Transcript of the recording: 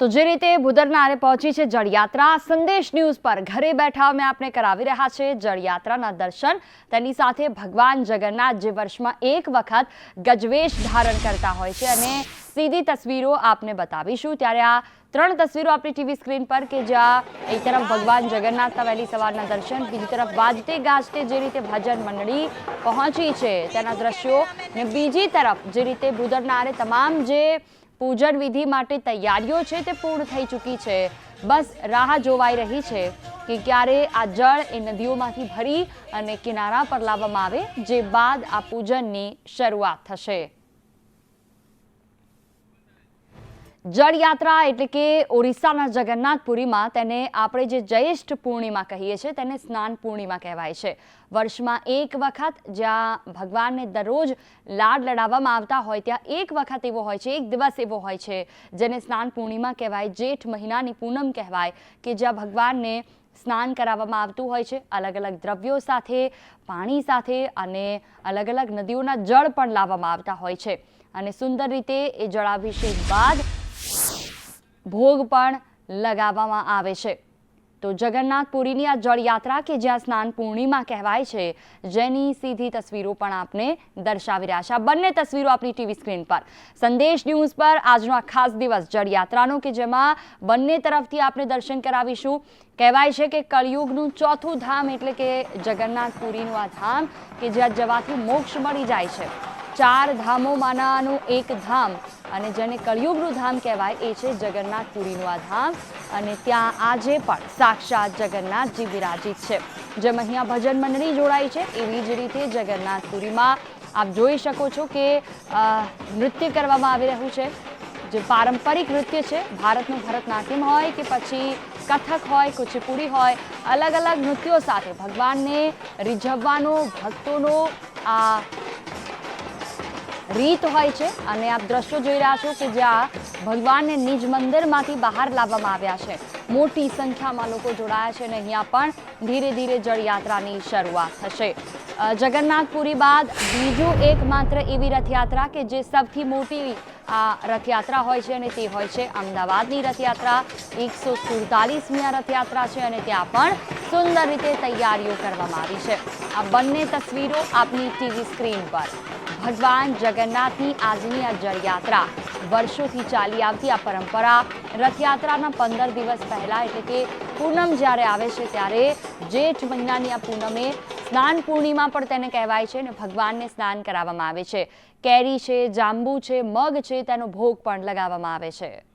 તો જે રીતે ભૂદરનારે પહોંચી છે જળયાત્રા, સંદેશ ન્યૂઝ પર ઘરે બેઠા અમે આપને કરાવી રહ્યા છે જળયાત્રાના દર્શન. તેની સાથે ભગવાન જગન્નાથ જે વર્ષમાં એક વખત ગજવેશ ધારણ કરતા હોય છે અને સીધી તસવીરો આપને બતાવીશું. ત્યારે આ ત્રણ તસવીરો આપણી ટીવી સ્ક્રીન પર કે જ્યાં એક તરફ ભગવાન જગન્નાથના વહેલી સવારના દર્શન, બીજી તરફ વાજતે ગાજતે જે રીતે ભજન મંડળી પહોંચી છે તેના દ્રશ્યો ને બીજી તરફ જે રીતે ભૂદરનારે તમામ જે પૂજન વિધિ માટે તૈયારીઓ છે તે પૂર્ણ થઈ ચૂકી છે. બસ રાહ જોવાઈ રહી છે કે ક્યારે આ જળ એ નદીઓમાંથી ભરી અને કિનારા પર લાવવામાં આવે, જે બાદ આ પૂજનની શરૂઆત થશે. જળયાત્રા એટલે કે ઓરિસ્સાના જગન્નાથપુરીમાં તેને આપણે જે જ્યેષ્ઠ પૂર્ણિમા કહીએ છીએ, તેને સ્નાન પૂર્ણિમા કહેવાય છે. વર્ષમાં એક વખત જ્યાં ભગવાનને દરરોજ લાડ લડાવવામાં આવતા હોય, ત્યાં એક વખત એવો હોય છે, એક દિવસ એવો હોય છે, જેને સ્નાન પૂર્ણિમા કહેવાય, જેઠ મહિનાની પૂનમ કહેવાય, કે જ્યાં ભગવાનને સ્નાન કરાવવામાં આવતું હોય છે. અલગ અલગ દ્રવ્યો સાથે, પાણી સાથે અને અલગ અલગ નદીઓના જળ પણ લાવવામાં આવતા હોય છે. અને સુંદર રીતે એ જળાભિષેક બાદ ભોગ પણ લગાવવામાં આવે છે. તો જગન્નાથપુરીની આ જળયાત્રા કે જ્યાં સ્નાન પૂર્ણિમા કહેવાય છે, જેની સીધી તસવીરો પણ આપને દર્શાવી રહ્યા છે. આ બંને તસવીરો આપણી ટીવી સ્ક્રીન પર. સંદેશ ન્યૂઝ પર આજનો આ ખાસ દિવસ જળયાત્રાનો કે જેમાં બંને તરફથી આપણે દર્શન કરાવીશું. કહેવાય છે કે કળિયુગનું ચોથું ધામ એટલે કે જગન્નાથપુરીનું આ ધામ કે જ્યાં જવાથી મોક્ષ મળી જાય છે. ચાર ધામોમાંનાનું એક ધામ અને જેને કળિયુગનું ધામ કહેવાય એ છે જગન્નાથપુરીનું આ ધામ. અને ત્યાં આજે પણ સાક્ષાત જગન્નાથજી વિરાજિત છે. જેમ અહીંયા ભજન મંડળી જોડાઈ છે, એવી જ રીતે જગન્નાથપુરીમાં આપ જોઈ શકો છો કે નૃત્ય કરવામાં આવી રહ્યું છે. જે પારંપરિક નૃત્ય છે, ભારતનું ભરતનાટ્યમ હોય કે પછી કથક હોય, કુચીપુડી હોય અલગ અલગ નૃત્યો સાથે ભગવાનને રીઝવવાનો, ભક્તોનો આ રીત હોય છે અને આપ દ્રશ્યો જોઈ રહ્યા છો કે જ્યાં ભગવાનને નિજ મંદિરમાંથી બહાર લાવવામાં આવ્યા છે. મોટી સંખ્યામાં લોકો જોડાયા છે અને અહીંયા પણ ધીરે ધીરે જળયાત્રાની શરૂઆત થશે. જગન્નાથપુરી બાદ બીજું એકમાત્ર એવી રથયાત્રા કે જે સૌથી મોટી આ રથયાત્રા હોય છે અને તે હોય છે અમદાવાદની રથયાત્રા. એકસો સુડતાલીસમી આ રથયાત્રા છે અને ત્યાં પણ સુંદર રીતે તૈયારીઓ કરવામાં આવી છે. આ બંને તસવીરો આપની ટીવી સ્ક્રીન પર. ભગવાન જગન્નાથની આજની આ જળયાત્રા વર્ષોથી ચાલી આવતી આ પરંપરા રથયાત્રાના પંદર દિવસ પહેલાં એટલે કે પૂનમ જ્યારે આવે છે ત્યારે જેઠ મહિનાની આ પૂનમે સ્નાન પૂર્ણિમા પણ તેને કહેવાય છે અને ભગવાનને સ્નાન કરાવવામાં આવે છે. કેરી છે, જાંબુ છે, મગ છે, તેનો ભોગ પણ લગાવવામાં આવે છે.